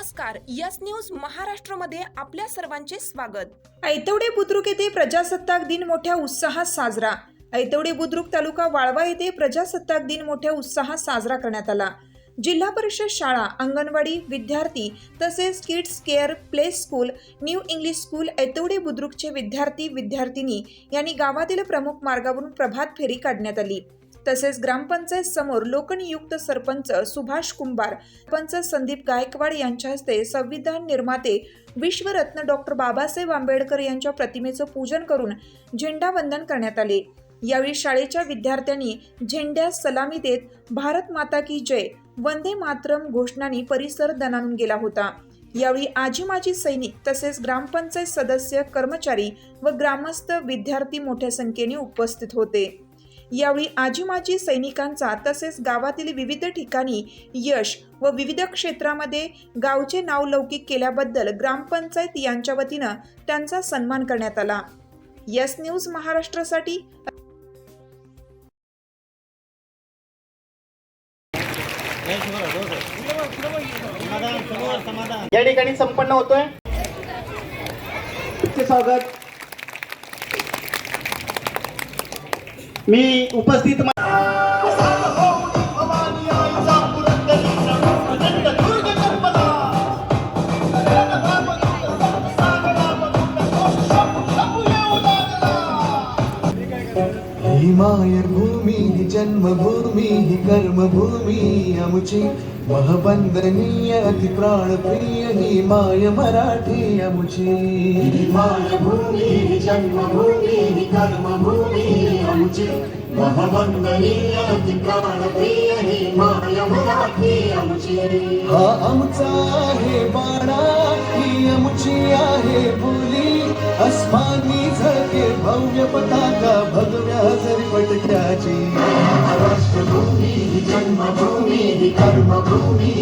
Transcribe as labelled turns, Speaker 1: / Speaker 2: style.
Speaker 1: नमस्कार yes news महाराष्ट्रमध्ये आपल्या सर्वांचे स्वागत.
Speaker 2: ऐतवडे बुद्रुक येथे प्रजासत्ताक दिन मोठ्या उत्साहात साजरा. ऐतवडे बुद्रुक तालुका वाळवा येथे प्रजासत्ताक दिन मोठ्या उत्साहात साजरा करण्यात आला. जिल्हा परिषद शाळा अंगणवाडी विद्यार्थी तसेच kids care play school new English school Aitawade बुद्रुकचे विद्यार्थी विद्यार्थिनी यांनी गावातील प्रमुख मार्गावरून प्रभात फेरी काढण्यात आली. तसेच ग्रामपंचायत समोर लोकनियुक्त सरपंच सुभाष कुंभार पंच संदीप गायकवाड यांच्या हस्ते संविधान निर्माते विश्वरत्न डॉक्टर बाबासाहेब आंबेडकर यांच्या प्रतिमेचं पूजन करून झेंडावंदन करण्यात आले. यावेळी शाळेच्या विद्यार्थ्यांनी झेंड्यास सलामी देत भारत माता की जय वंदे मातरम घोषणांनी परिसर दणानून गेला होता. यावेळी आजी माजी सैनिक तसेच ग्रामपंचायत सदस्य कर्मचारी व ग्रामस्थ विद्यार्थी मोठ्या संख्येने उपस्थित होते. यावेळी आजी माजी सैनिकांचा तसेच गावातील विविध ठिकाणी यश व विविध क्षेत्रामध्ये गावचे नाव लौकिक केल्याबद्दल ग्रामपंचायत यांच्या वतीनं त्यांचा सन्मान करण्यात आला. यस न्यूज महाराष्ट्रासाठी
Speaker 3: या ठिकाणी संपन्न होतोय. स्वागत. मी उपस्थित
Speaker 4: ही मायर भूमी ही जन्मभूमी ही कर्मभूमी आमची महबंदनीय अति प्राणप्रिय ही माय मराठी आमची. ही मायभूमी ही जन्मभूमी ही कर्मभूमी आमची महबंदनीय अति प्राणप्रिय ही माय मराठी आमची. हा आमचा आहे बाणा ही आमची आहे बोली अस्मानी पताका भगव्या जरी पटक्याची. महाराष्ट्र भूमी जन्मभूमी कर्मभूमी